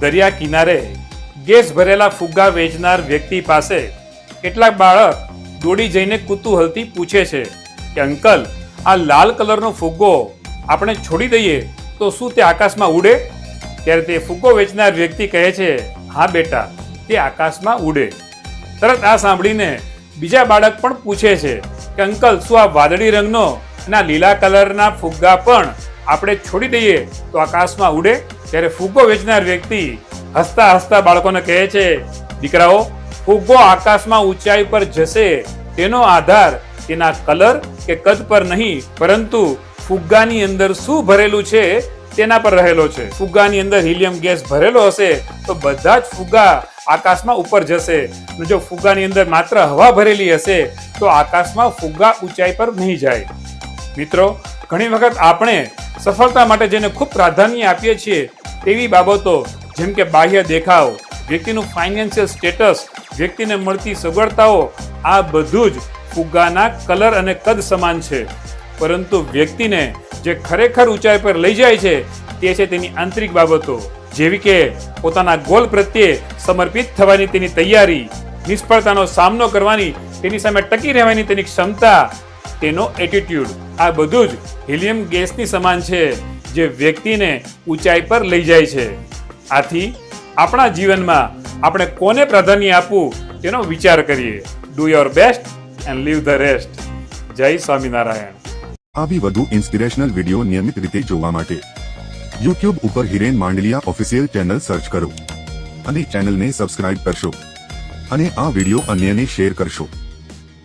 દરિયા કિનારે ગેસ ભરેલા ફુગ્ગા વેચનાર વ્યક્તિ પાસે કેટલાક બાળક દોડી જઈને કુતૂહલથી પૂછે છે કે, અંકલ, આ લાલ કલરનો ફુગ્ગો આપણે છોડી દઈએ તો શું તે આકાશમાં ઉડે? ત્યારે તે ફુગ્ગો વેચનાર વ્યક્તિ કહે છે, હા બેટા, તે આકાશમાં ઉડે. તરત આ સાંભળીને બીજા બાળક પણ પૂછે છે કે, અંકલ, શું આ વાદળી રંગનો અને લીલા કલરના ફુગ્ગા પણ આપણે છોડી દઈએ તો આકાશમાં ઉડે? ત્યારે ફુગ્ગો વેચનાર વ્યક્તિ હસતા હસતા બાળકોને કહે છે, દીકરાઓ, ફુગ્ગો આકાશમાં ઊંચાઈ પર જશે. તેનો આધાર તેના કલર કે કદ પર નહીં, પરંતુ ફુગ્ગાની અંદર શું ભરેલું છે તેના પર રહેલો છે. ફુગ્ગાની અંદર હિલિયમ ગેસ ભરેલો હશે તો બધા જ ફુગ્ગા આકાશમાં ઉપર જશે. જો ફુગ્ગાની અંદર માત્ર હવા ભરેલી હશે, તો આકાશમાં ફુગ્ગા ઊંચાઈ પર નહીં જાય. મિત્રો, ઘણી વખત આપણે સફળતા માટે જેને ખૂબ પ્રાધાન્ય આપીએ છીએ તેવી બાબતો જેમ કે બાહ્ય દેખાવ, વ્યક્તિનું ફાઇનાન્શિયલ સ્ટેટસ વ્યક્તિને મળતી સગવડતાઓ, આ બધું જ ફુગ્ગાના કલર અને કદ સમાન છે. પરંતુ વ્યક્તિને જે ખરેખર ઊંચાઈ પર લઈ જાય છે, તે છે તેની આંતરિક બાબતો, જેવી કે પોતાના ગોલ પ્રત્યે સમર્પિત થવાની તેની તૈયારી, નિષ્ફળતાનો સામનો કરવાની, તેની સામે ટકી રહેવાની તેની ક્ષમતા, તેનો એટીટ્યુડ આ બધું જ હિલિયમ ગેસની સમાન છે. જે વ્યક્તિને ઊંચાઈ પર લઈ જાય છે. આથી આપણા જીવનમાં આપણે કોને પ્રાધાન્ય આપવું તેનો વિચાર કરીએ. Do your best and leave the rest Jai Swaminarayan. આવી વધુ ઇન્સ્પિરેશનલ વીડિયો નિયમિત રીતે જોવા માટે યુટ્યુબ ઉપર Hiren Mandaliya official channel search કરો અને ચેનલને સબસ્ક્રાઇબ કરશો અને આ વીડિયો અન્યને શેર કરશો.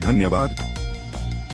ધન્યવાદ.